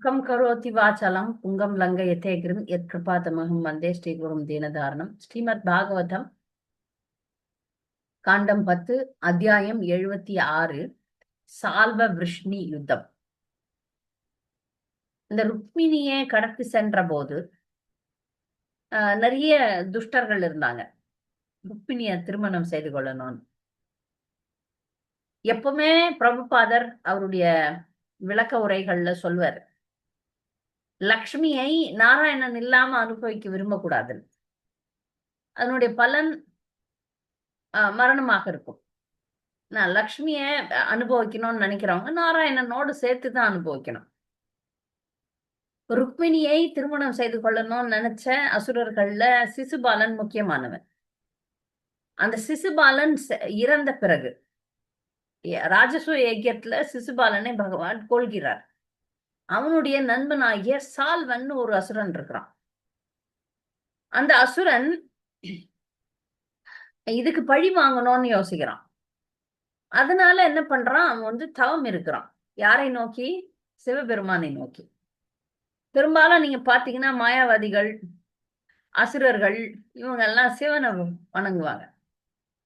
துக்கம் கரோதி வாச்சலம் புங்கம் லங்கயத்தே கிரும் யத் கிருபாதமகம் வந்தே ஸ்ரீகுரும் தீனதாரணம். ஸ்ரீமத் பாகவதம் காண்டம் பத்து அத்தியாயம் எழுபத்தி ஆறு சால்வ விஷ்ணி யுத்தம். இந்த ருக்மிணியை கடத்தி சென்ற போது ஆஹ், நிறைய துஷ்டர்கள் இருந்தாங்க. ருக்மிணியை திருமணம் செய்து கொள்ளணும்னு எப்பவுமே பிரபுபாதர் அவருடைய விளக்க உரைகள்ல சொல்வார். லக்ஷ்மியை நாராயணன் இல்லாம அனுபவிக்க விரும்பக்கூடாது. அதனுடைய பலன் ஆஹ், மரணமாக இருக்கும். நான் லக்ஷ்மிய அனுபவிக்கணும்னு நினைக்கிறவங்க நாராயணனோடு சேர்த்து தான் அனுபவிக்கணும். ருக்மிணியை திருமணம் செய்து கொள்ளணும்னு நினைச்ச அசுரர்கள்ல சிசுபாலன் முக்கியமானவன். அந்த சிசுபாலன் செ- இறந்த பிறகு ராஜசூய யஜ்யத்துல சிசுபாலனை பகவான் கொள்கிறார். அவனுடைய நண்பனாகிய சால்வன் ஒரு அசுரன் இருக்கிறான். அந்த அசுரன் இதுக்கு பழி வாங்கணும்னு யோசிக்கிறான். அதனால என்ன பண்றான்? அவன் வந்து தவம் இருக்கிறான். யாரை நோக்கி? சிவபெருமானை நோக்கி. பெரும்பாலும் நீங்க பாத்தீங்கன்னா மாயாவாதிகள் அசுரர்கள் இவங்க எல்லாம் சிவனை வணங்குவாங்க.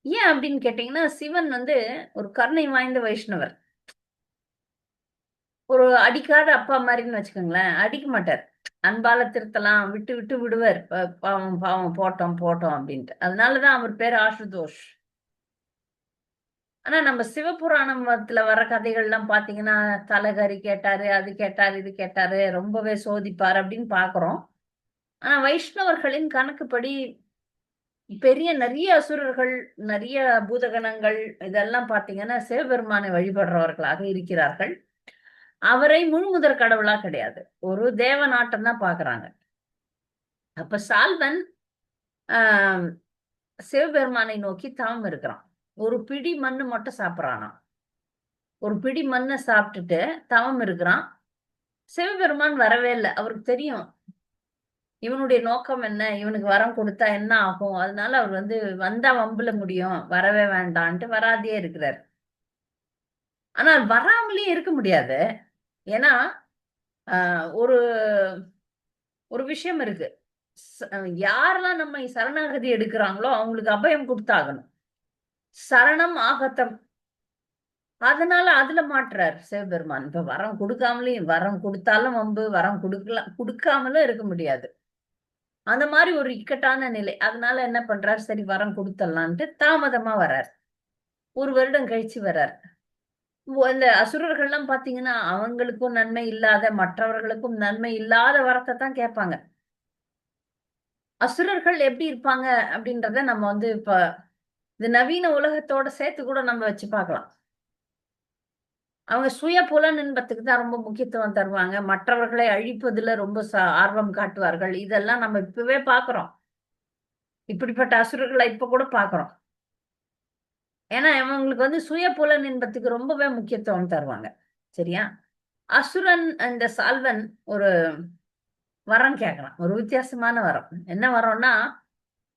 ஏன் அப்படின்னு கேட்டீங்கன்னா சிவன் வந்து ஒரு கருணை வாய்ந்த வைஷ்ணவர். ஒரு அடிக்காத அப்பா மாதிரின்னு வச்சுக்கோங்களேன் அடிக்க மாட்டார். அன்பால திருத்தலாம் விட்டு விட்டு விடுவார். பாவம் பாவம் போட்டோம் போட்டோம் அப்படின்ட்டு. அதனாலதான் அவர் பேர் ஆசுதோஷ் ஆனா நம்ம சிவபுராணத்துல வர கதைகள்லாம் பாத்தீங்கன்னா தலகரி கேட்டாரு அது கேட்டாரு இது கேட்டாரு ரொம்பவே சோதிப்பார் அப்படின்னு பாக்குறோம். ஆனா வைஷ்ணவர்களின் கணக்குப்படி பெரிய நிறைய அசுரர்கள் நிறைய பூதகணங்கள் இதெல்லாம் பாத்தீங்கன்னா சிவபெருமானை வழிபடுறவர்களாக இருக்கிறார்கள். அவரை முழுமுதற் கடவுளா கிடையாது. ஒரு தேவநாட்டம் தான் பாக்குறாங்க அப்ப சால்வன் ஆஹ் சிவபெருமானை நோக்கி தவம் இருக்கிறான். ஒரு பிடி மண்ணு மட்டும் சாப்பிட்றானாம் ஒரு பிடி மண்ணை சாப்பிட்டுட்டு தவம் இருக்கிறான். சிவபெருமான் வரவே இல்லை. அவருக்கு தெரியும். இவனுடைய நோக்கம் என்ன? இவனுக்கு வரம் கொடுத்தா என்ன ஆகும்? அதனால அவர் வந்து வந்தா வம்புல முடியும். வரவே வேண்டான்ட்டு வராதே இருக்கிறார். ஆனால் வராமலேயே இருக்க முடியாது. ஏன்னா ஒரு ஒரு விஷயம் இருக்கு. யாரெல்லாம் நம்ம சரணாகதி எடுக்கிறாங்களோ அவங்களுக்கு அபயம் கொடுத்தாகணும். சரணம் ஆகத்தம். அதனால அதுல மாட்டுறார் சிவபெருமான். இப்ப வரம் கொடுக்காமலையும் வரம் கொடுத்தாலும் வம்பு வரம் கொடுக்கலாம் கொடுக்காமலும் இருக்க முடியாது. அந்த மாதிரி ஒரு இக்கட்டான நிலை. அதனால என்ன பண்றார்? சரி வரம் கொடுத்துடலான்ட்டு தாமதமா வர்றார். ஒரு வருடம் கழிச்சு வர்றார். அந்த இந்த அசுரர்கள்லாம் பாத்தீங்கன்னா அவங்களுக்கும் நன்மை இல்லாத மற்றவர்களுக்கும் நன்மை இல்லாத வரத்தை தான் கேட்பாங்க. அசுரர்கள் எப்படி இருப்பாங்க அப்படின்றத நம்ம வந்து இப்ப இந்த நவீன உலகத்தோட சேர்த்து கூட நம்ம வச்சு பார்க்கலாம். அவங்க சுய புலன் இன்பத்துக்கு தான் ரொம்ப முக்கியத்துவம் தருவாங்க. மற்றவர்களை அழிப்பதுல ரொம்ப ஆர்வம் காட்டுவார்கள். இதெல்லாம் நம்ம இப்பவே பாக்குறோம் இப்படிப்பட்ட அசுரர்களை இப்ப கூட பாக்குறோம் ஏன்னா இவங்களுக்கு வந்து சுய புலன் இன்பத்துக்கு ரொம்பவே முக்கியத்துவம் தருவாங்க. சரியா? அசுரன் அந்த சால்வன் ஒரு வரம் கேட்கறான் ஒரு வித்தியாசமான வரம். என்ன வரம்னா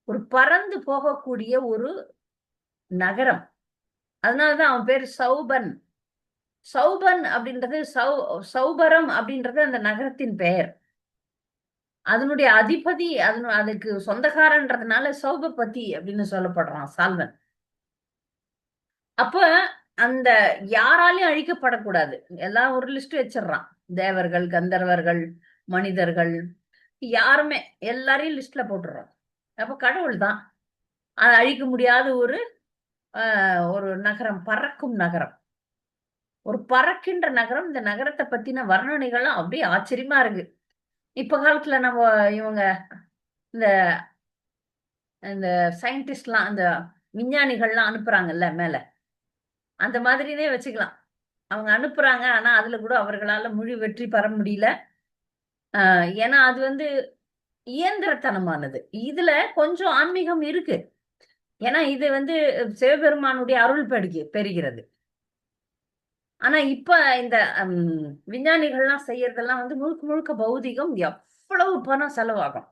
ஒரு பறந்து போகக்கூடிய ஒரு நகரம். அதனாலதான் அவன் பேர் சௌபன். சௌபன் அப்படின்றது சௌ சௌபரம் அப்படின்றது அந்த நகரத்தின் பெயர். அதனுடைய அதிபதி அதனு அதுக்கு சொந்தக்காரன்றதுனால சௌபபதி அப்படின்னு சொல்லப்படுறான் சால்வன். அப்ப அந்த யாராலையும் அழிக்கப்படக்கூடாது. எல்லாம் ஒரு லிஸ்ட் வச்சிடுறான். தேவர்கள் கந்தர்வர்கள் மனிதர்கள் யாருமே எல்லாரையும் லிஸ்ட்ல போட்டுடுறான் அப்ப கடவுள் தான். அது அழிக்க முடியாத ஒரு ஒரு நகரம் பறக்கும் நகரம். ஒரு பறக்கின்ற நகரம் இந்த நகரத்தை பத்தின வர்ணனைகள்லாம் அப்படியே ஆச்சரியமா இருக்கு. இப்ப காலத்துல நம்ம இவங்க இந்த இந்த சயின்டிஸ்ட்லாம் அந்த விஞ்ஞானிகள்லாம் அனுப்புறாங்கல்ல மேல. அந்த மாதிரினே வச்சுக்கலாம். அவங்க அனுப்புறாங்க ஆனா அதுல கூட அவர்களால முழு வெற்றி பெற முடியல. ஆஹ் ஏன்னா அது வந்து இயந்திரத்தனமானது. இதுல கொஞ்சம் ஆன்மீகம் இருக்கு. ஏன்னா இது வந்து சிவபெருமானுடைய அருள் பெருகி பெறுகிறது. ஆனா இப்ப இந்த விஞ்ஞானிகள்லாம் செய்யறதெல்லாம் வந்து முழுக்க முழுக்க பௌதிகம் எவ்வளவு பணம் செலவாகும்.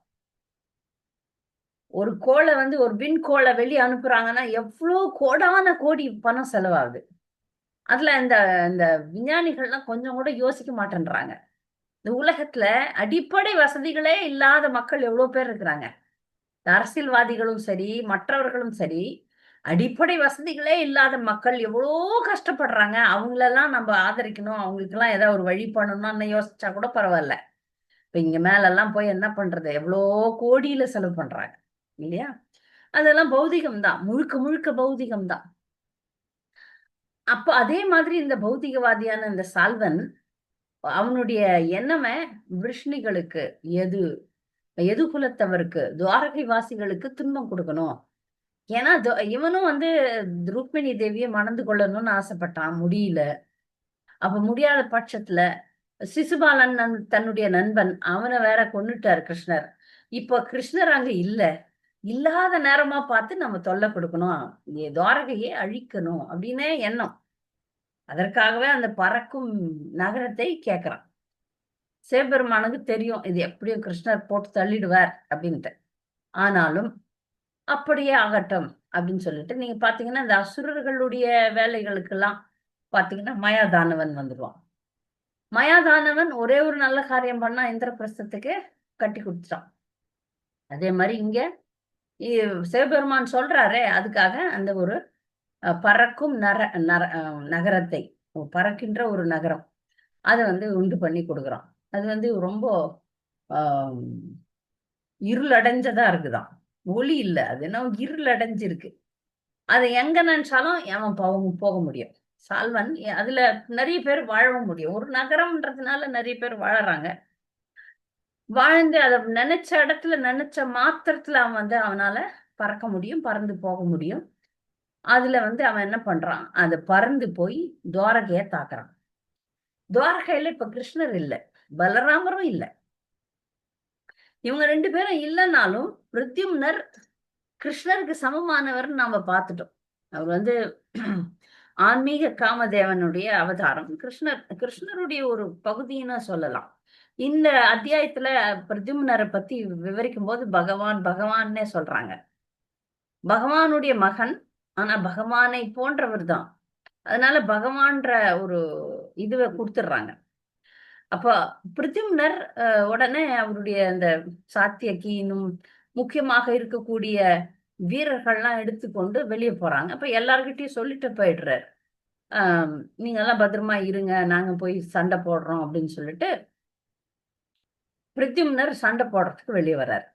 ஒரு கோளை வந்து ஒரு விண்கோளை வெளியே அனுப்புறாங்கன்னா எவ்வளோ கோடான கோடி பணம் செலவாகுது. அதுல இந்த இந்த விஞ்ஞானிகள்லாம் கொஞ்சம் கூட யோசிக்க மாட்டேன்றாங்க. இந்த உலகத்துல அடிப்படை வசதிகளே இல்லாத மக்கள் எவ்வளோ பேர் இருக்கிறாங்க. அரசியல்வாதிகளும் சரி மற்றவர்களும் சரி அடிப்படை வசதிகளே இல்லாத மக்கள் எவ்வளோ கஷ்டப்படுறாங்க. அவங்களெல்லாம் நம்ம ஆதரிக்கணும். அவங்களுக்கெல்லாம் ஏதாவது ஒரு வழி பண்ணணும்னு யோசிச்சா கூட பரவாயில்ல. இப்போ இங்க மேலெல்லாம் போய் என்ன பண்றது? எவ்வளோ கோடியில செலவு பண்றாங்க. இல்லையா? அதெல்லாம் பௌதிகம் தான் முழுக்க முழுக்க பௌதிகம் தான் அப்ப அதே மாதிரி இந்த பௌதிகவாதியான இந்த சால்வன் அவனுடைய எண்ணமே விருஷ்ணிகளுக்கு எது? எது குலத்தவருக்கு? துவாரகை வாசிகளுக்கு துன்பம் கொடுக்கணும். ஏன்னா இவனும் வந்து ருக்மிணி தேவியை மணந்து கொள்ளணும்னு ஆசைப்பட்டான். முடியல. அப்ப முடியாத பட்சத்துல சிசுபாலன் தன்னுடைய நண்பன் அவனை வேற கொண்டுட்டார் கிருஷ்ணர். இப்போ கிருஷ்ணர் அங்க இல்லை. இல்லாத நேரமா பார்த்து நம்ம தொல்லை கொடுக்கணும். துவாரகையை அழிக்கணும் அப்படின்னே எண்ணம். அதற்காகவே அந்த பறக்கும் நகரத்தை கேட்கிறான் சிவபெருமானுக்கு தெரியும் இது எப்படியும் கிருஷ்ணர் போட்டு தள்ளிடுவார் அப்படின்ட்டு. ஆனாலும் அப்படியே ஆகட்டும் அப்படின்னு சொல்லிட்டு நீங்க பாத்தீங்கன்னா இந்த அசுரர்களுடைய வேலைகளுக்கெல்லாம் பாத்தீங்கன்னா மயாதானவன் வந்துடுவான். மயாதானவன் ஒரே ஒரு நல்ல காரியம் பண்ணா இந்திரபிரஸ்தத்துக்கு கட்டி கொடுத்துட்டான். அதே மாதிரி இங்க சிவபெருமான் சொல்றாரே அதுக்காக அந்த ஒரு பறக்கும் நர நர நகரத்தை பறக்கின்ற ஒரு நகரம் அதை வந்து உண்டு பண்ணி கொடுக்குறான் அது வந்து ரொம்ப இருளடைஞ்சதா இருக்குதான் ஒளி இல்லை அது என்ன இருளடைஞ்சிருக்கு. அதை எங்க நினைச்சாலும் அவன் போக போக முடியும். சால்வன் அதுல நிறைய பேர் வாழவும் முடியும். ஒரு நகரம்ன்றதுனால நிறைய பேர் வாழறாங்க. வாழ்ந்து அதை நினைச்ச இடத்துல நினைச்ச மாத்திரத்துல அவன் வந்து அவனால பறக்க முடியும் பறந்து போக முடியும். அதுல வந்து அவன் என்ன பண்றான்? அதை பறந்து போய் துவாரகைய தாக்குறான். துவாரகையில இப்ப கிருஷ்ணர் இல்லை பலராமரும் இல்லை. இவங்க ரெண்டு பேரும் இல்லைன்னாலும் பிரத்யும்னர் கிருஷ்ணருக்கு சமமானவர்னு நாம பார்த்துட்டோம். அவர் வந்து ஆன்மீக காமதேவனுடைய அவதாரம். கிருஷ்ணர் கிருஷ்ணருடைய ஒரு பகுதின்னு சொல்லலாம். இந்த அத்தியாயத்துல பிரதிமனரை பத்தி விவரிக்கும் போது பகவான் பகவான்னே சொல்றாங்க. பகவானுடைய மகன் ஆனா பகவானை போன்றவர் தான். அதனால பகவான்ற ஒரு இதுவை கொடுத்துடுறாங்க. அப்ப பிரித்திம்னர் உடனே அவருடைய அந்த சாத்தியக்கினும் முக்கியமாக இருக்கக்கூடிய வீரர்கள்லாம் எடுத்துக்கொண்டு வெளியே போறாங்க. அப்ப எல்லார்கிட்டயும் சொல்லிட்டு போயிடுறாரு. ஆஹ் நீங்க எல்லாம் பத்திரமா இருங்க நாங்க போய் சண்டை போடுறோம் அப்படின்னு சொல்லிட்டு பிரித்திம்னர் சண்டை போடுறதுக்கு வெளியே வர்றாரு.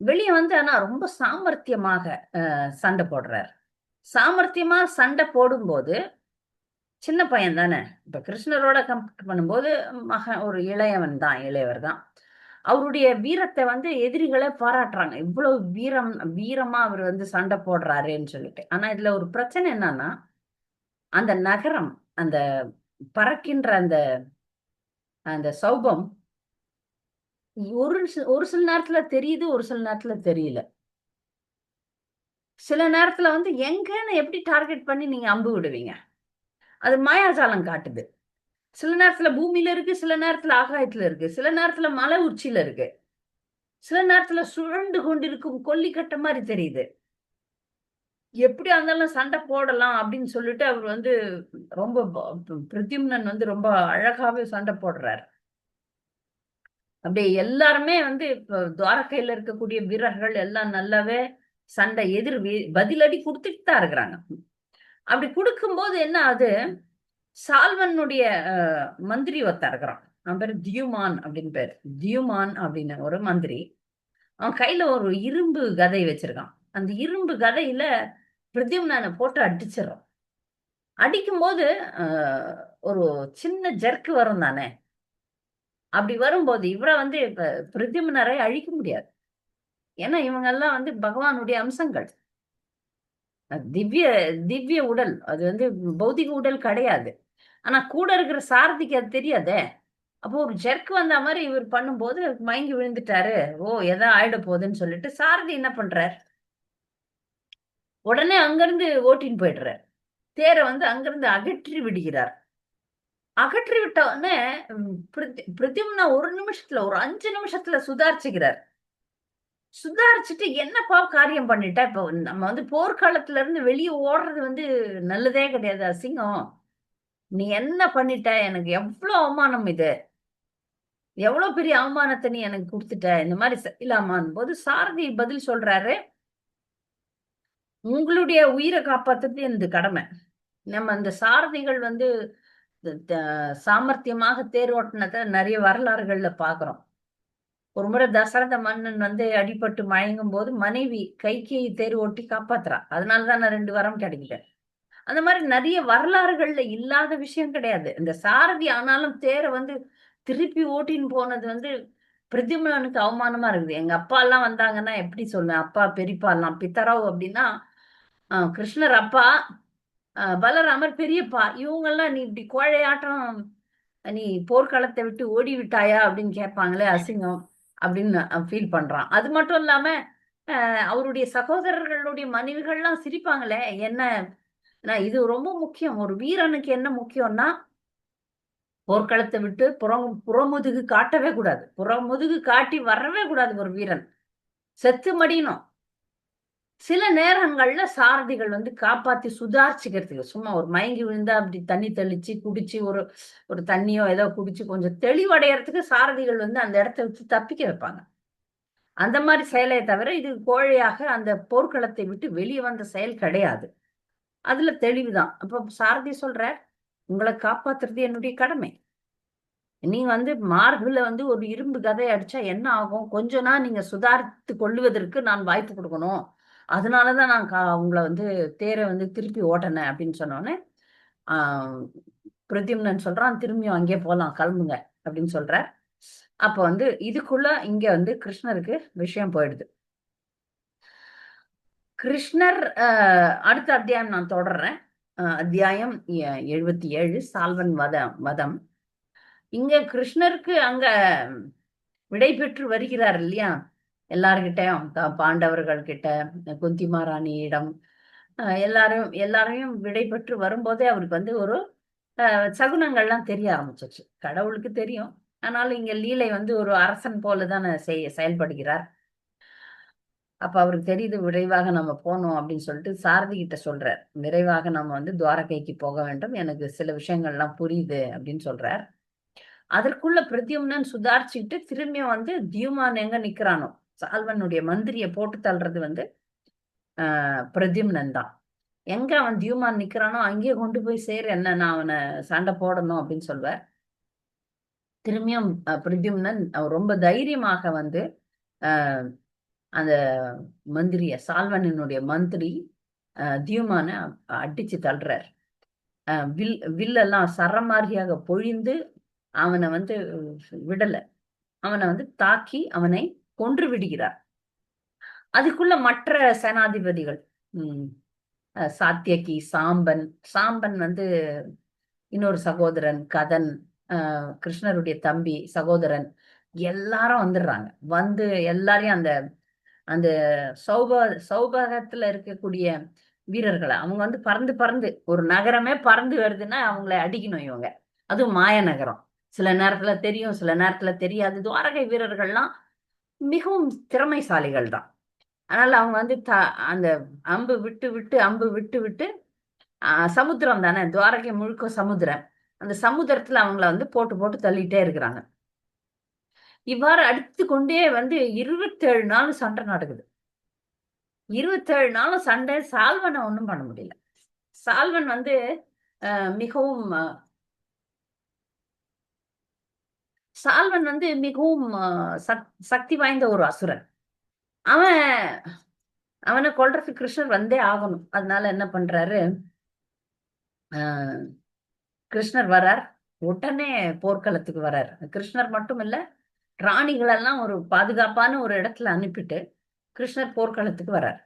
வெளியே வந்து ஆனா ரொம்ப சாமர்த்தியமாக சண்டை போடுறாரு. சாமர்த்தியமா சண்டை போடும்போது சின்ன பையன் தானே. இப்ப கிருஷ்ணரோட கம்பேர் பண்ணும்போது மகன் ஒரு இளையவன் தான் இளையவர் தான். அவருடைய வீரத்தை வந்து எதிரிகளை பாராட்டுறாங்க. இவ்வளவு வீரம் வீரமா அவர் வந்து சண்டை போடுறாருன்னு சொல்லிட்டு. ஆனா இதுல ஒரு பிரச்சனை என்னன்னா அந்த நகரம் அந்த பறக்கின்ற அந்த அந்த சௌபம் ஒரு ஒரு சில நேரத்துல தெரியுது ஒரு சில நேரத்துல தெரியல. சில நேரத்துல வந்து எங்கன்னு எப்படி டார்கெட் பண்ணி நீங்க அம்பு விடுவீங்க? அது மாயாஜாலம் காட்டுது. சில நேரத்துல பூமியில இருக்கு சில நேரத்துல ஆகாயத்துல இருக்கு சில நேரத்துல மலை உச்சியில இருக்கு. சில நேரத்துல சுழண்டு கொண்டிருக்கும் கொல்லிக்கட்ட மாதிரி தெரியுது. எப்படி இருந்தாலும் சண்டை போடலாம் அப்படின்னு சொல்லிட்டு அவர் வந்து ரொம்ப பிரத்யும்னன் வந்து ரொம்ப அழகாவே சண்டை போடுறாரு. அப்படியே எல்லாருமே வந்து இப்போ துவாரக்கையில இருக்கக்கூடிய வீரர்கள் எல்லாம் நல்லாவே சண்டை எதிர் பதிலடி கொடுத்துட்டு தான் இருக்கிறாங்க. அப்படி கொடுக்கும்போது என்ன ஆகுது? சால்வனுடைய மந்திரி ஒருத்தர் இருக்கிறான். அவன் பேர் தியுமான் அப்படின்னு பேர். தியுமான் அப்படின்னு ஒரு மந்திரி. அவன் கையில ஒரு இரும்பு கதை வச்சிருக்கான். அந்த இரும்பு கதையில பிரத்யும்னனை போட்டு அடிச்சிடறான். அடிக்கும்போது ஒரு சின்ன ஜர்க்கு வரும் தானே? அப்படி வரும்போது இவரை வந்து இப்ப பிரத்யும்னரை அழிக்க முடியாது. ஏன்னா இவங்க எல்லாம் வந்து பகவானுடைய அம்சங்கள். திவ்ய திவ்ய உடல். அது வந்து பௌதிக உடல் கிடையாது. ஆனா கூட இருக்கிற சாரதிக்கு அது தெரியாதே. அப்போ ஒரு ஜெர்க் வந்த மாதிரி இவர் பண்ணும்போது மயங்கி விழுந்துட்டாரு. ஓ எதா ஆயிட போகுதுன்னு சொல்லிட்டு சாரதி என்ன பண்றார்? உடனே அங்கிருந்து ஓட்டின்னு போயிடுறார். தேரை வந்து அங்கிருந்து அகற்றி விடுகிறார். அகற்றி விட்ட உடனே பிரதிம்னா ஒரு நிமிஷத்துல ஒரு அஞ்சு நிமிஷத்துல சுதாரிச்சுக்கிறார். சுதாரிச்சுட்டு என்னப்பா காரியம் பண்ணிட்டா இப்போ நம்ம வந்து போர்க்காலத்துல இருந்து வெளியே ஓடுறது வந்து நல்லதே கிடையாது அசிங்கம். நீ என்ன பண்ணிட்ட? எனக்கு எவ்வளவு அவமானம் இது. எவ்வளவு பெரிய அவமானத்தை நீ எனக்கு கொடுத்துட்ட? இந்த மாதிரி இல்லாமான் போது சாரதி பதில் சொல்றாரு உங்களுடைய உயிரை காப்பாத்துறது இந்த கடமை. நம்ம இந்த சாரதிகள் வந்து சாமர்த்தியமாக தேர் ஓட்டினதை நிறைய வரலாறுகள்ல பாக்குறோம். ஒரு முறை தசரத மன்னன் வந்து அடிபட்டு மயங்கும் போது மனைவி கைக்கு தேர் ஓட்டி காப்பாத்துறா. அதனாலதான் நான் ரெண்டு வாரம் கிடைக்கல. அந்த மாதிரி நிறைய வரலாறுகள்ல இல்லாத விஷயம் கிடையாது. இந்த சாரதி ஆனாலும் தேரை வந்து திருப்பி ஓட்டின்னு போனது வந்து பிரதிமலனுக்கு அவமானமா இருக்குது. எங்க அப்பா எல்லாம் வந்தாங்கன்னா எப்படி சொல்லுவேன்? அப்பா பெரியப்பா எல்லாம் பித்தராவ் அப்படின்னா கிருஷ்ணர் அப்பா பலராமர் பெரியப்பா இவங்கெல்லாம் நீ இப்படி கோழையாட்டம் நீ போர்க்களத்தை விட்டு ஓடி விட்டாயா அப்படின்னு கேட்பாங்களே அசிங்கம் அப்படின்னு ஃபீல் பண்றான். அது மட்டும் இல்லாம அவருடைய சகோதரர்களுடைய மனைவிகள்லாம் சிரிப்பாங்களே என்ன இது ரொம்ப முக்கியம் ஒரு வீரனுக்கு என்ன முக்கியம்னா போர்க்களத்தை விட்டு புறம் புறமுதுகு காட்டவே கூடாது. புறமுதுகு காட்டி வரவே கூடாது ஒரு வீரன். செத்து மடியணும். சில நேரங்கள்ல சாரதிகள் வந்து காப்பாத்தி சுதாரிச்சுக்கிறதுக்கு சும்மா ஒரு மயங்கி விழுந்தா அப்படி தண்ணி தெளிச்சு குடிச்சு ஒரு ஒரு தண்ணியோ ஏதோ குடிச்சு கொஞ்சம் தெளிவடையறதுக்கு சாரதிகள் வந்து அந்த இடத்த வச்சு தப்பிக்க வைப்பாங்க. அந்த மாதிரி செயலை தவிர இது கோழையாக அந்த போர்க்களத்தை விட்டு வெளியே வந்த செயல் கிடையாது. அதுல தெளிவுதான். அப்போ சாரதி சொல்ற உங்களை காப்பாத்துறது என்னுடைய கடமை. நீ வந்து மார்பில் வந்து ஒரு இரும்பு கதை அடிச்சா என்ன ஆகும்? கொஞ்ச நாள் நீங்க சுதாரித்து கொள்வதற்கு நான் வாய்ப்பு கொடுக்கணும். அதனாலதான் நான் கா உங்களை வந்து தேரை வந்து திருப்பி ஓட்டினேன் அப்படின்னு சொன்னோன்னே ஆஹ் பிரத்யும்னன் சொல்றான் திரும்பியும் அங்கே போகலாம் கிளம்புங்க அப்படின்னு சொல்ற அப்ப வந்து இதுக்குள்ள இங்க வந்து கிருஷ்ணருக்கு விஷயம் போயிடுது. கிருஷ்ணர் அடுத்த அத்தியாயம் நான் தொடர்றேன். அத்தியாயம் எழுபத்தி ஏழு சால்வன் வதம் வதம். இங்க கிருஷ்ணருக்கு அங்க விடை பெற்று வருகிறார் இல்லையா? எல்லார்கிட்டையும் பாண்டவர்கள் கிட்ட குந்தி மகாராணியிடம் எல்லாரும் எல்லாரையும் விடை பெற்று வரும்போதே அவருக்கு வந்து ஒரு சகுனங்கள்லாம் தெரிய ஆரம்பிச்சிருச்சு. கடவுளுக்கு தெரியும். ஆனாலும் இங்க லீலை வந்து ஒரு அரசன் போல தானே செய் செயல்படுகிறார். அப்ப அவருக்கு தெரியுது விரைவாக நம்ம போனோம் அப்படின்னு சொல்லிட்டு சாரதி கிட்ட சொல்றார். விரைவாக நம்ம வந்து துவாரகைக்கு போக வேண்டும். எனக்கு சில விஷயங்கள்லாம் புரியுது அப்படின்னு சொல்றார். அதற்குள்ள பிரத்யும்னன் சுதாரிச்சுக்கிட்டு திரும்பியும் வந்து தியுமான் எங்க நிக்கிறானோ? சால்வனுடைய மந்திரியை போட்டு தள்ளுறது வந்து பிரதிம்னன் தான். எங்க அவன் தியூமான் நிக்கிறானோ அங்கேயே கொண்டு போய் சேர் என்ன நான் அவனை சண்டை போடணும் அப்படின்னு சொல்வார். திரும்பியும் பிரத்யும்னன் ரொம்ப தைரியமாக வந்து அந்த மந்திரிய சால்வனினுடைய மந்திரி தியுமான அடிச்சு தள்ளுறார். வில் வில்லெல்லாம் சரமாரியாக பொழிந்து அவனை வந்து விடலை. அவனை வந்து தாக்கி அவனை கொன்று விடுகிறார். அதுக்குள்ள மற்ற சேனாதிபதிகள் உம் சாத்தியகி சாம்பன் சாம்பன் வந்து இன்னொரு சகோதரன் கதன் கிருஷ்ணருடைய தம்பி சகோதரன் எல்லாரும் வந்துடுறாங்க. வந்து எல்லாரையும் அந்த அந்த சௌப சௌபகத்துல இருக்கக்கூடிய வீரர்களை அவங்க வந்து பறந்து பறந்து ஒரு நகரமே பறந்து வருதுன்னா அவங்கள அடிக்கணும் இவங்க. அதுவும் மாய நகரம் சில நேரத்துல தெரியும் சில நேரத்துல தெரியாது. துவாரகை வீரர்கள்லாம் மிகவும் திறமைசாலிகள் தான். அதனால அவங்க வந்து த அந்த அம்பு விட்டு விட்டு அம்பு விட்டு விட்டு சமுத்திரம் தானே துவாரகை முழுக்க சமுத்திரம். அந்த சமுத்திரத்துல அவங்கள வந்து போட்டு போட்டு தள்ளிட்டே இருக்கிறாங்க. இவ்வாறு அடித்து கொண்டே வந்து இருபத்தேழு நாள் சண்டை நடக்குது. இருபத்தேழு நாளும் சண்டை சால்வனை ஒன்றும் பண்ண முடியல. சால்வன் வந்து மிகவும் சால்வன் வந்து மிகவும் சக்தி வாய்ந்த ஒரு அசுரன். அவன் அவனை கொல்றதுக்கு கிருஷ்ணர் வந்தே ஆகணும். அதனால என்ன பண்றாரு? கிருஷ்ணர் வரார் உடனே போர்க்களத்துக்கு வரார் கிருஷ்ணர் மட்டும் இல்ல ராணிகளெல்லாம் ஒரு பாதுகாப்பான ஒரு இடத்துல அனுப்பிட்டு கிருஷ்ணர் போர்க்களத்துக்கு வர்றார்.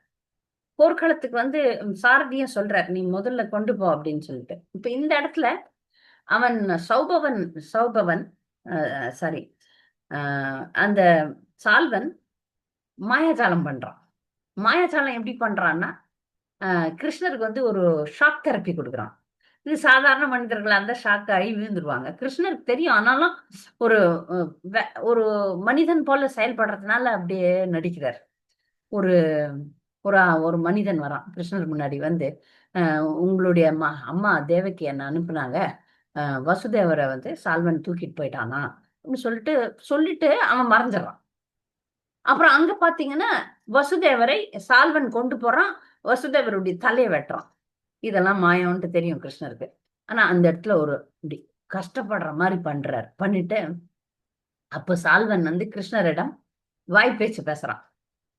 போர்க்களத்துக்கு வந்து சாரதியும் சொல்றார் நீ முதல்ல கொண்டு போ அப்படின்னு சொல்லிட்டு. இப்ப இந்த இடத்துல அவன் சௌபவன் சௌபவன் சாரி. அந்த சால்வன் மாயாஜாலம் பண்றான். மாயாஜாலம் எப்படி பண்றான்னா கிருஷ்ணருக்கு வந்து ஒரு ஷாக் தெரப்பி கொடுக்குறான். இது சாதாரண மனிதர்கள் அந்த ஷாக் ஆகி விழுந்துருவாங்க. கிருஷ்ணருக்கு தெரியும். ஆனாலும் ஒரு ஒரு மனிதன் போல செயல்படுறதுனால அப்படியே நடிக்கிறார். ஒரு ஒரு ஒரு மனிதன் வரான். கிருஷ்ணர் முன்னாடி வந்து உங்களுடைய அம்மா அம்மா தேவகி என்ன அனுப்புனாங்க? வசுதேவரை வந்து சால்வன் தூக்கிட்டு போயிட்டானா? அப்படின்னு சொல்லிட்டு சொல்லிட்டு அவன் மறைஞ்சிடறான். அப்புறம் அங்க பாத்தீங்கன்னா வசுதேவரை சால்வன் கொண்டு போறான் வசுதேவருடைய தலையை வெட்டுறான். இதெல்லாம் மாயம்ன்ட்டு தெரியும் கிருஷ்ணருக்கு. ஆனா அந்த இடத்துல ஒரு இப்படி கஷ்டப்படுற மாதிரி பண்றார். பண்ணிட்டு அப்ப சால்வன் வந்து கிருஷ்ணரிடம் வாய் பேச்சு பேசுறான்.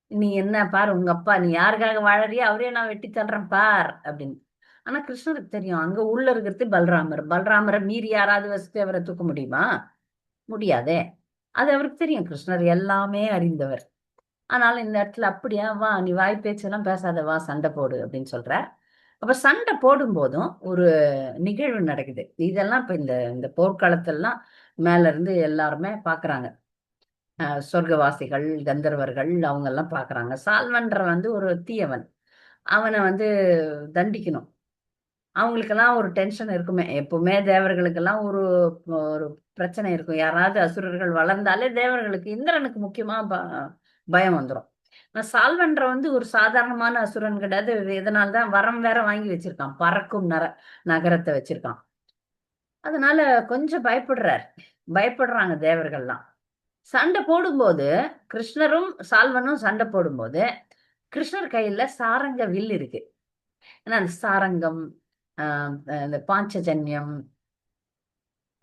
நீ என்ன பார் உங்க அப்பா நீ யாருக்காக வாழறியா? அவரே நான் வெட்டி தள்ளுறேன் பார் அப்படின்னு. ஆனா கிருஷ்ணருக்கு தெரியும். அங்க உள்ள இருக்கிறது பல்ராமர். பல்ராமரை மீறி யாராவது வசுதேவரை தூக்க முடியுமா? முடியாதே. அது அவருக்கு தெரியும். கிருஷ்ணர் எல்லாமே அறிந்தவர். ஆனாலும் இந்த இடத்துல அப்படியா வா நீ வாய் பேச்செல்லாம் பேசாத வா சண்டை போடு அப்படின்னு சொல்ற அப்ப சண்டை போடும் போதும் ஒரு நிகழ்வு நடக்குது. இதெல்லாம் இப்ப இந்த இந்த போர்க்காலத்தெல்லாம் மேல இருந்து எல்லாருமே பாக்குறாங்க. சொர்க்கவாசிகள் கந்தர்வர்கள் அவங்க எல்லாம் பாக்குறாங்க. சால்வன்ற வந்து ஒரு தீயவன். அவனை வந்து தண்டிக்கணும். அவங்களுக்கெல்லாம் ஒரு டென்ஷன் இருக்குமே. எப்பவுமே தேவர்களுக்கெல்லாம் ஒரு ஒரு பிரச்சனை இருக்கும். யாராவது அசுரர்கள் வளர்ந்தாலே தேவர்களுக்கு இந்திரனுக்கு முக்கியமா ப- பயம் வந்துடும் நான் சால்வன்ற வந்து ஒரு சாதாரணமான அசுரன் கிடையாது. இதனால்தான் வரம் வேற வாங்கி வச்சிருக்கான். பறக்கும் நர நகரத்தை வச்சிருக்கான். அதனால கொஞ்சம் பயப்படுறார். பயப்படுறாங்க தேவர்கள்லாம். சண்டை போடும்போது கிருஷ்ணரும் சால்வனும் சண்டை போடும்போது கிருஷ்ணர் கையில சாரங்க வில் இருக்கு. ஏன்னா அந்த சாரங்கம் இந்த பாஞ்சஜன்யம்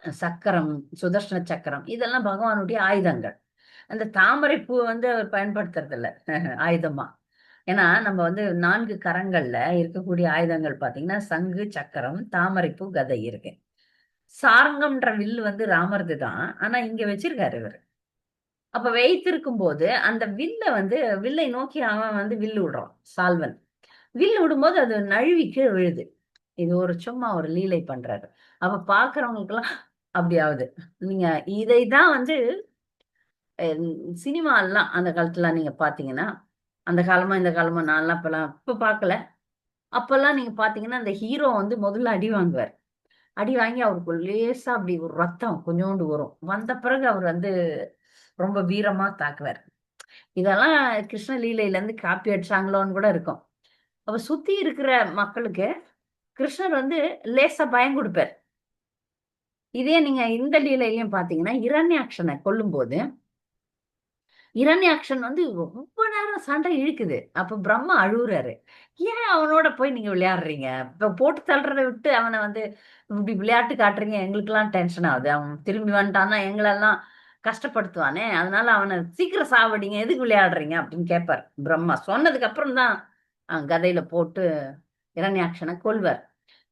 சக்கரம் சுதர்ஷன சக்கரம் இதெல்லாம் பகவானுடைய ஆயுதங்கள். அந்த தாமரை பூ வந்து அவர் பயன்படுத்துறது இல்ல ஆயுதமா? ஏன்னா நம்ம வந்து நான்கு கரங்கள்ல இருக்கக்கூடிய ஆயுதங்கள் பாத்தீங்கன்னா சங்கு சக்கரம் தாமரைப்பூ கதை இருக்கு. சாரங்கம்ன்ற வில்லு வந்து ராமர்து தான். ஆனா இங்க வச்சிருக்காரு இவர். அப்ப வைத்திருக்கும் போது அந்த வில்ல வந்து வில்லை நோக்கி அவன் வந்து வில்லு விடுறான் சால்வன். வில்லு விடும்போது அது நழுவி கீழே விழுது. இது ஒரு சும்மா ஒரு லீலை பண்றாரு. அப்ப பாக்குறவங்களுக்கு அப்படியாவது அப்படி ஆகுது. நீங்க இதைதான் வந்து சினிமா எல்லாம் அந்த காலத்துல நீங்க பாத்தீங்கன்னா அந்த காலமா இந்த காலமா நான்லாம் இப்பெல்லாம் இப்ப பார்க்கல அப்பெல்லாம் நீங்க பாத்தீங்கன்னா அந்த ஹீரோ வந்து முதல்ல அடி வாங்குவார். அடி வாங்கி அவருக்கு லேசா அப்படி ஒரு ரத்தம் கொஞ்சோண்டு வரும். வந்த பிறகு அவர் வந்து ரொம்ப வீரமா தாக்குவார். இதெல்லாம் கிருஷ்ண லீலையில இருந்து காப்பி அடிச்சாங்களோன்னு கூட இருக்கும். அப்ப சுத்தி இருக்கிற மக்களுக்கு கிருஷ்ணர் வந்து லேசா பயம் கொடுப்பார். இதே நீங்க இந்த லீலையிலையும் பாத்தீங்கன்னா இரண்யாட்சனை கொல்லும்போது இரண்யாட்சன் வந்து ரொம்ப நேரம் சண்டை இழுக்குது. அப்ப பிரம்மா அழுகுறாரு ஏன் அவனோட போய் நீங்க விளையாடுறீங்க? இப்ப போட்டு தள்ளுறதை விட்டு அவனை வந்து இப்படி விளையாட்டு காட்டுறீங்க எங்களுக்கெல்லாம் டென்ஷன் ஆகுது. அவன் திரும்பி வந்துட்டான்னா எங்களெல்லாம் கஷ்டப்படுத்துவானே. அதனால அவனை சீக்கிரம் சாவடிங்க. எதுக்கு விளையாடுறீங்க? அப்படின்னு கேட்பார் பிரம்மா. சொன்னதுக்கு அப்புறம் தான் கதையில போட்டு இரண்யாட்சனை கொள்வர்.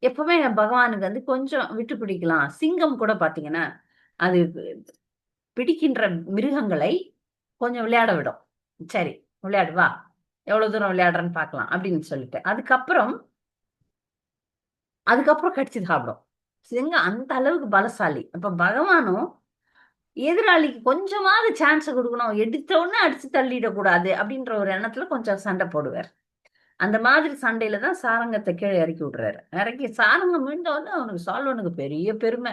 எப்பவுமே பகவானுக்கு வந்து கொஞ்சம் விட்டு பிடிக்கலாம். சிங்கம் கூட பாத்தீங்கன்னா அது பிடிக்கின்ற மிருகங்களை கொஞ்சம் விளையாட விடும். சரி விளையாடு வா. எவ்வளவு தூரம் விளையாடுறன்னு பாக்கலாம் அப்படின்னு சொல்லிட்டு. அதுக்கப்புறம் அதுக்கப்புறம் கடிச்சு சாப்பிடும். சிங்கம் அந்த அளவுக்கு பலசாலி. அப்ப பகவானும் எதிராளிக்கு கொஞ்சமாவது சான்ஸ் கொடுக்கணும். எடுத்த உடனே அடிச்சு தள்ளிடக்கூடாது அப்படின்ற ஒரு எண்ணத்துல கொஞ்சம் சண்டை போடுவார். அந்த மாதிரி சண்டையில தான் சாரங்கத்தை கீழே இறக்கி விடுறாரு. இறக்கி சாரங்கம் மீண்ட அவனுக்கு சால்வனுக்கு பெரிய பெருமை.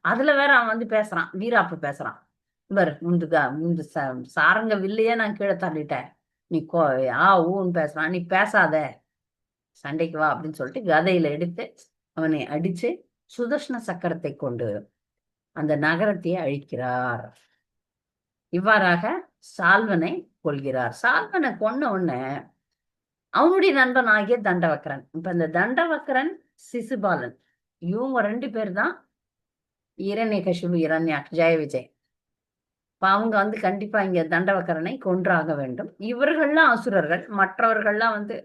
அதுல வேற அவன் வந்து பேசுறான். வீராப்பு பேசுறான். இவர் முந்துக்கா முந்து ச- சாரங்க வில்லையே நான் கீழே தள்ளிட்டேன். நீ கோ ஆ ஊன்னு பேசுறான். நீ பேசாத. சண்டைக்கு வா அப்படின்னு சொல்லிட்டு கதையில எடுத்து அவனை அடிச்சு சுதர்ஷன சக்கரத்தை கொண்டு அந்த நகரத்தையே அழிக்கிறார். இவ்வாறாக சால்வனை கொள்கிறார் சால்வனை கொன்ன உடனே அவனுடைய நண்பன் ஆகிய தண்டவக்கரன். இப்ப இந்த தண்டவக்கரன் சிசுபாலன். இவங்க ரெண்டு பேர் தான் இரண்யகசிபு இரண்யா ஜெய விஜய் இப்ப அவங்க வந்து கண்டிப்பா இங்க தண்டவக்கரனை கொன்றாக வேண்டும். இவர்கள்லாம் அசுரர்கள். மற்றவர்கள்லாம் வந்து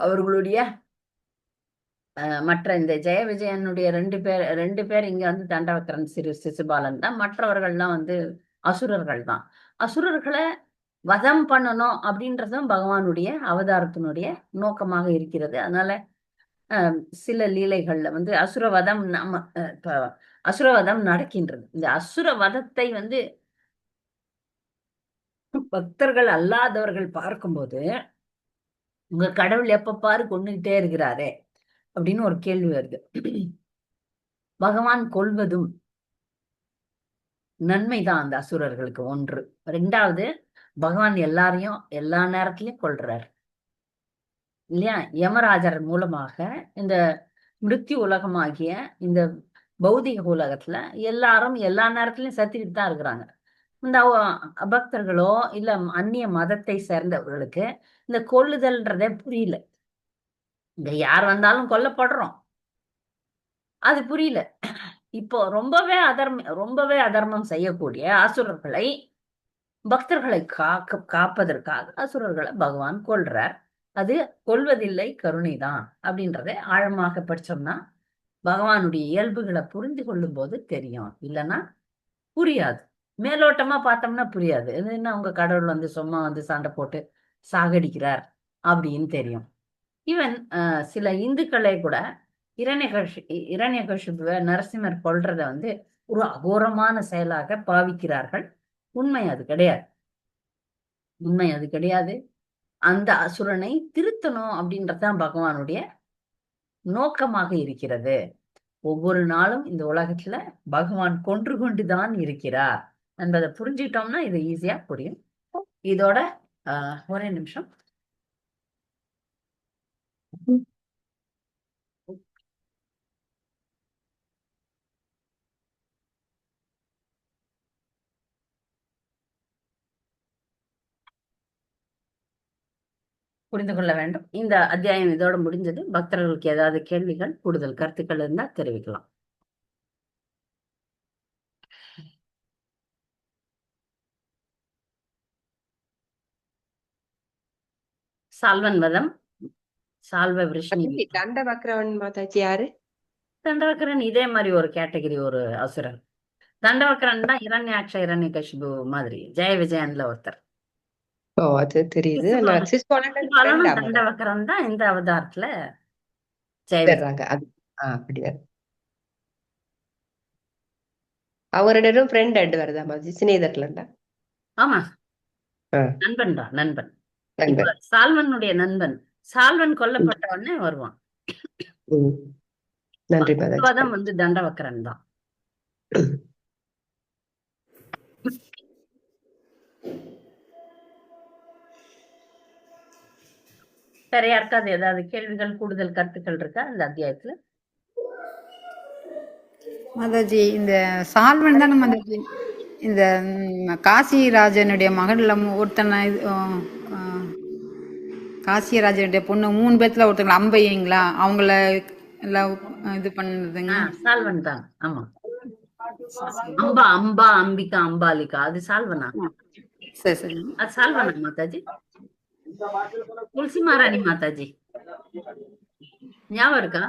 அவர்களுடைய மற்ற இந்த ஜெய விஜயனுடைய ரெண்டு பேர் ரெண்டு பேர் இங்க வந்து தண்டவக்கரன் சிறு சிசுபாலன் தான். மற்றவர்கள்லாம் வந்து அசுரர்கள் தான் அசுரர்களை வதம் பண்ணணும் அப்படின்றதும் பகவானுடைய அவதாரத்தினுடைய நோக்கமாக இருக்கிறது. அதனால அஹ், சில லீலைகள்ல வந்து அசுரவதம் நம்ம இப்ப அசுரவதம் நடக்கின்றது. இந்த அசுரவதத்தை வந்து பக்தர்கள் அல்லாதவர்கள் பார்க்கும்போது உங்க கடவுள் எப்ப பாரு கொண்டுகிட்டே இருக்கிறாரே அப்படின்னு ஒரு கேள்வி வருது. பகவான் கொல்வதும் நன்மைதான் அந்த அசுரர்களுக்கு ஒன்று. ரெண்டாவது பகவான் எல்லாரையும் எல்லா நேரத்திலையும் கொள்றார் இல்லையா? யமராஜர் மூலமாக இந்த மிருத்தி உலகமாகிய இந்த பௌதிக உலகத்துல எல்லாரும் எல்லா நேரத்திலயும் சத்திட்டு தான் இருக்கிறாங்க. இந்த பக்தர்களோ அபக்தர்களோ இல்ல அந்நிய மதத்தை சேர்ந்தவர்களுக்கு இந்த கொல்லுதல்ன்றதே புரியல. இங்க யார் வந்தாலும் கொல்லப்படுறோம். அது புரியல. இப்போ ரொம்பவே அதர்ம ரொம்பவே அதர்மம் செய்யக்கூடிய அசுரர்களை பக்தர்களை காக்க காப்பதற்காக அசுரர்களை பகவான் கொள்றார் அது கொல்வதில்லை கருணைதான் அப்படின்றதை ஆழமாக படிச்சோம்னா பகவானுடைய இயல்புகளை புரிந்து கொள்ளும் போது தெரியும். இல்லைன்னா புரியாது. மேலோட்டமா பார்த்தோம்னா புரியாது. என்ன உங்க கடவுள் வந்து சும்மா வந்து சண்டை போட்டு சாகடிக்கிறார் அப்படின்னு தெரியும். ஈவன் சில இந்துக்களே கூட இரண்யகஷ் இரண்யகஷிபுவ நரசிம்மர் கொள்றத வந்து ஒரு அகோரமான செயலாக பாவிக்கிறார்கள். உண்மை அது கிடையாது. உண்மை அது கிடையாது. அந்த அசுரனை திருத்தணும் அப்படின்றதுதான் பகவானுடைய நோக்கமாக இருக்கிறது. ஒவ்வொரு நாளும் இந்த உலகத்துல பகவான் கொன்று கொண்டுதான் இருக்கிறார் என்பதை புரிஞ்சுட்டோம்னா இது ஈஸியா புரியும். இதோட ஆஹ், ஒரே நிமிஷம். புரிந்து கொள்ள வேண்டும். இந்த அத்தியாயம் இதோட முடிஞ்சது. பக்தர்களுக்கு ஏதாவது கேள்விகள் கூடுதல் கருத்துக்கள் இருந்தால் தெரிவிக்கலாம். சால்வன் வதம். சால்வ விருஷ்ணி மாதாஜி, தண்ட வக்ரவன் மாதாஜி யாரு? தண்டவக்கரன் இதே மாதிரி ஒரு கேட்டகரி ஒரு அசுரன். தண்டவக்கரன் தான் இரண்யாட்ச இரண்ய கஷிபு மாதிரி. ஜெய விஜயன்ல ஒருத்தர். ஓ அது தெரியுது. தான் இந்த அவதாரத்துல. வர்றாங்க அது ஆ அப்படி வருது அவரிடம் ஃப்ரெண்ட் அட் வருதா மாதாஜி சிநேகிதர்லண்டா? ஆமா. நண்பன் தான் நண்பன். சால்வனுடைய நண்பன். சால்வன் கொல்லப்பட்ட உடனே வருவான். நன்றி வந்து தண்டவக்கரன் தான். வேற யாருக்காவது ஏதாவது கேள்விகள் கூடுதல் கருத்துக்கள் இருக்கா இந்த அத்தியாயத்துல? மாதாஜி இந்த சால்வன் தானே மாதாஜி? இந்த காசிராஜனுடைய மகன்ல ஒருத்தனை காசிராஜனுடைய பொண்ணு மூணு பேத்துல ஒருத்தங்கள அம்பையங்களா? அவங்கள எல்லாம் இது பண்ணதுங்க. சால்வன் தான். ஆமா. அம்பா அம்பா அம்பிகா அம்பாலிகா. அது சால்வனா? சரி சரி. அது சால்வனா மாதாஜி? துளசி மாராணி மாதாஜி. ஞாபகம் இருக்கா?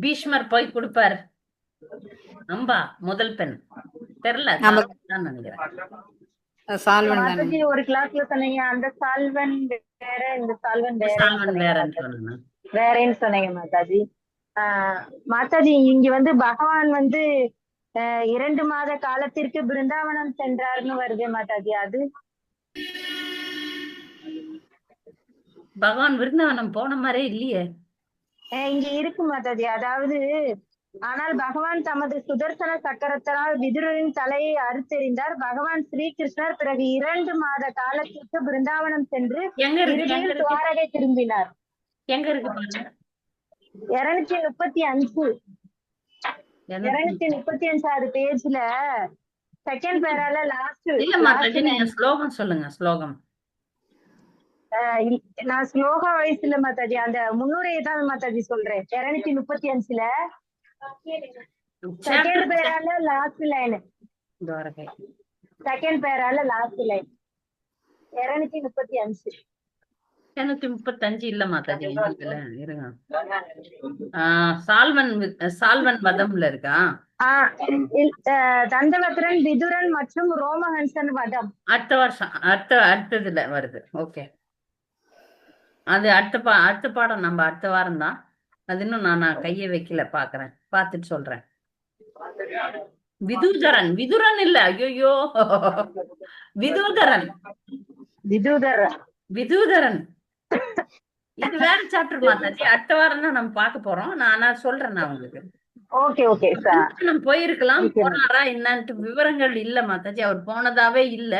பீஷ்மர் போய் கொடுப்பாரு. அம்பா முதல் பெண். தெரியல நினைக்கிறேன். ஒரு கிளாஸ்ல சொன்னீங்க அந்த சால்வன் வேற இந்த சால்வன் வேற. சால்வன் வேறன்னு வேறேன்னு சொன்னீங்க மாதாஜி. ஆஹ் மாதாஜி இங்க வந்து பகவான் வந்து இரண்டு மாத காலத்திற்கு பிருந்தாவனம் சென்றார்னு வருது மாதாஜி அது? பகவான் விருந்தவனம் போன மாதிரியே இல்லையே. இங்க இருக்கு மாதாஜி அதாவது ஆனால் பகவான் தமது சுதர்சன சக்கரத்தினால் விதுரரின் தலையை அறுத்தெறிந்தார். பகவான் ஸ்ரீகிருஷ்ணர் பிறகு இரண்டு மாத காலத்திற்கு பிருந்தாவனம் சென்று துவாரகை திரும்பினார். எங்க இருக்கு இருநூத்தி முப்பத்தி அஞ்சு. இருநூத்தி முப்பத்தி அஞ்சாவது பேஜ்ல செகண்ட் பேரால லாஸ்ட் இல்ல மாதாஜி நீங்க ஸ்லோகம் சொல்லுங்க ஸ்லோகம். நான் ஸ்லோகா வயசுல மாதாஜி அந்த முன்னுரையை தான் மாதாஜி சொல்றேன். இருநூத்தி முப்பத்தி அஞ்சுல செகண்ட் பேரால லாஸ்ட் லைன் செகண்ட் பேரால லாஸ்ட் லைன் இருநூத்தி முப்பத்தி அஞ்சு. இருநூத்தி முப்பத்தஞ்சு இல்ல மாதாஜி இதுல இருங்க. சால்வன் சால்வன் வதம்ல இருக்கா? தந்தவக்ரன் விதுரன் மற்றும் ரோமஹன்சன் வதம். அடுத்த வருஷம் அடுத்த அடுத்ததுல வருது. ஓகே. அது அடுத்த பா அடுத்த பாடம் நம்ம அடுத்த வாரம் தான். அது இன்னும் நான் கையை வைக்கல பாக்குறேன். பார்த்துட்டு சொல்றேன். விதுதரன் விதுரன் இல்ல. ஐயோ விதுதரன். விதுதர் விதுதரன். இது வேற சாப்டர் மாதாஜி அடுத்த வாரம் தான் நம்ம பார்க்க போறோம். நான் ஆனா சொல்றேன் நான் உங்களுக்கு. ஓகே ஓகே சார் நம்ம போயிருக்கலாம். போனாரா என்னன்ட்டு விவரங்கள் இல்ல மாதாஜி அவர் போனதாவே இல்ல.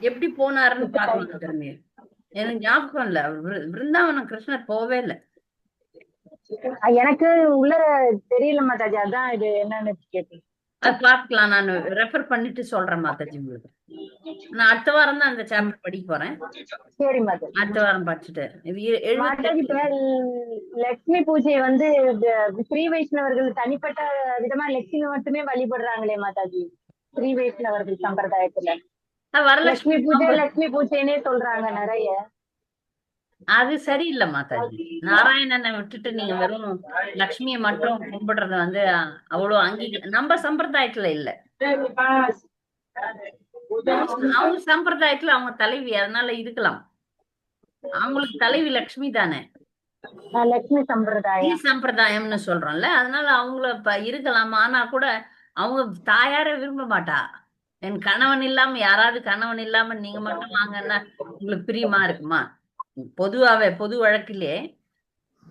எப்படி போனாருன்னு பார்க்கலாம் திரும்பி எனக்கு ஞாபகம் இல்ல. விருந்தாவனம் கிருஷ்ணர் போவே இல்ல. எனக்கு உள்ள தெரியல மாதாஜி அதான் இது என்னன்னு கேட்டேன். அது நான் ரெஃபர் பண்ணிட்டு சொல்றேன் மாதாஜி உங்களுக்கு. நான் அடுத்த வாரம் தான் அந்த சாப்டர் படிக்க போறேன். சரி மாதாஜி. அடுத்த வாரம் படிச்சுட்டு. லட்சுமி பூஜை வந்து ஸ்ரீ வைஷ்ணவர்கள் தனிப்பட்ட விதமா லட்சுமி மட்டுமே வழிபடுறாங்களே மாதாஜி. ஸ்ரீ வைஷ்ணவர்கள் சம்பிரதாயத்துல. வரலட்சுமி லட்சுமி பூஜை லட்சுமி பூஜைன்னே சொல்றாங்க நிறைய. அது சரியில்லை மாதாஜி நாராயணனை விட்டுட்டு நீங்க வெறும் லக்ஷ்மியை மட்டும் கும்பிடுறது வந்து அவ்வளவு அங்கீக நம்ம சம்பிரதாயத்துல இல்ல. அவங்க சம்பிரதாயத்துல அவங்க தலைவி அதனால இருக்கலாம் அவங்களுக்கு தலைவி லக்ஷ்மி தானே. ஈ சம்பிரதாயம். சம்பிரதாயம்னு சொல்றோம்ல அதனால அவங்கள இப்ப இருக்கலாம். ஆனா கூட அவங்க தாயார விரும்ப மாட்டா. என் கணவன் இல்லாம யாராவது கணவன் இல்லாம நீங்க மட்டும் வாங்கன்னா உங்களுக்கு பிரியமா இருக்குமா? பொதுவாகவே பொது வழக்கிலே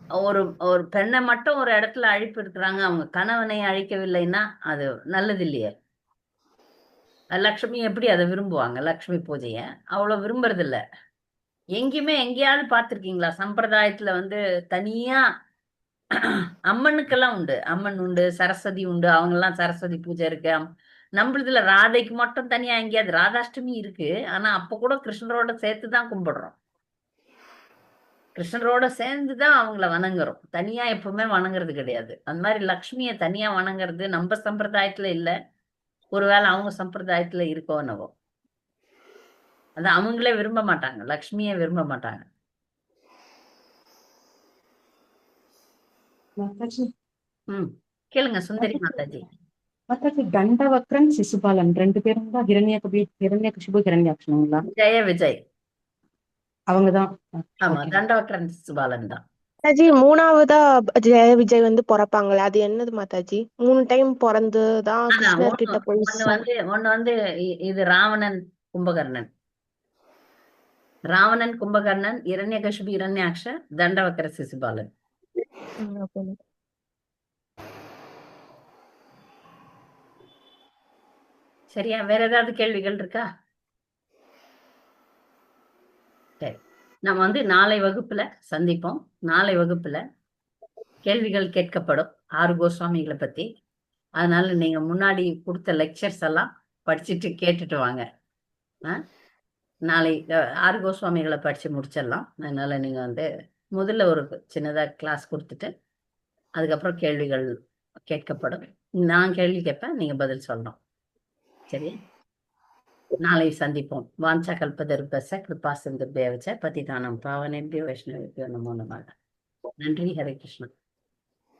ஒரு ஒரு பெண்ணை மட்டும் ஒரு இடத்துல அழைப்பு இருக்கிறாங்க அவங்க கணவனை அழைக்கவில்லைன்னா அது நல்லது இல்லையே லக்ஷ்மி எப்படி அதை விரும்புவாங்க? லக்ஷ்மி பூஜையை? அவ்வளோ விரும்புறது இல்லை எங்கேயுமே எங்கேயாவது பார்த்துருக்கீங்களா? சம்பிரதாயத்துல வந்து தனியா அம்மனுக்கெல்லாம் உண்டு. அம்மன் உண்டு சரஸ்வதி உண்டு அவங்கெல்லாம் சரஸ்வதி பூஜை இருக்கு. நம்மளதுல ராதைக்கு மட்டும் தனியா எங்கேயாவது ராதாஷ்டமி இருக்கு. ஆனா அப்ப கூட கிருஷ்ணரோட சேர்த்து தான் கும்பிடுறோம். கிருஷ்ணரோட சேர்ந்து தான் அவங்கள வணங்குறோம். தனியா எப்பவுமே வணங்குறது கிடையாது. அந்த மாதிரி லக்ஷ்மியை தனியா வணங்குறது நம்ம சம்பிரதாயத்துல இல்ல. ஒருவேளை அவங்க சம்பிரதாயத்துல இருக்கோ என்னவோ. அது அவங்களே விரும்ப மாட்டாங்க. லக்ஷ்மியை விரும்ப மாட்டாங்க. மாதாஜி. ம். கேளுங்க சுந்தரி மாதாஜி. மாதாஜி. தண்டவக்ரன் சிசுபாலன். ரெண்டு பேரும் தான். ஹிரண்ய கபி ஹிரண்ய கசிபு ஹிரண்யாட்சணுங்களா ஜெய விஜய். அவங்கதான். ஆமா. தண்டவக்கரன் சுபாலன் தான். மாதாஜி மூணாவதா ஜெய விஜய் வந்து பிறப்பாங்களே அது என்னது மாதாஜி மூணு டைம் பிறந்து தான் அதான் கிருஷ்ணர் கிட்ட ஒண்ணு போய் ஒண்ணு வந்து ஒண்ணு வந்து இது ராவணன் கும்பகர்ணன். ராவணன் கும்பகர்ணன் இரண்யகசிபு இரண்யாக்ஷ தண்டவக்கர சிசுபாலன். சரியா வேற ஏதாவது கேள்விகள் இருக்கா? சரி. நம்ம வந்து நாளை வகுப்புல சந்திப்போம். நாளை வகுப்புல கேள்விகள் கேட்கப்படும் ஆறு கோஸ்வாமிகளை பத்தி. அதனால நீங்க முன்னாடி கொடுத்த லெக்சர்ஸ் எல்லாம் படிச்சுட்டு கேட்டுட்டு வாங்க. நாளை ஆறு கோஸ்வாமிகளை படிச்சு முடிச்சிடலாம். அதனால நீங்க வந்து முதல்ல ஒரு சின்னதாக கிளாஸ் கொடுத்துட்டு அதுக்கப்புறம் கேள்விகள் கேட்கப்படும். நான் கேள்வி கேட்பேன் நீங்க பதில் சொல்லணும். சரி நாளை சந்திப்போம். வாஞ்சா கல்பதர்பச கிருபா சிந்து பேவச்ச பதிதானம் பாவனேபியோ வைஷ்ணவேபியோ நமோ நமக. நன்றி. ஹரே கிருஷ்ணன்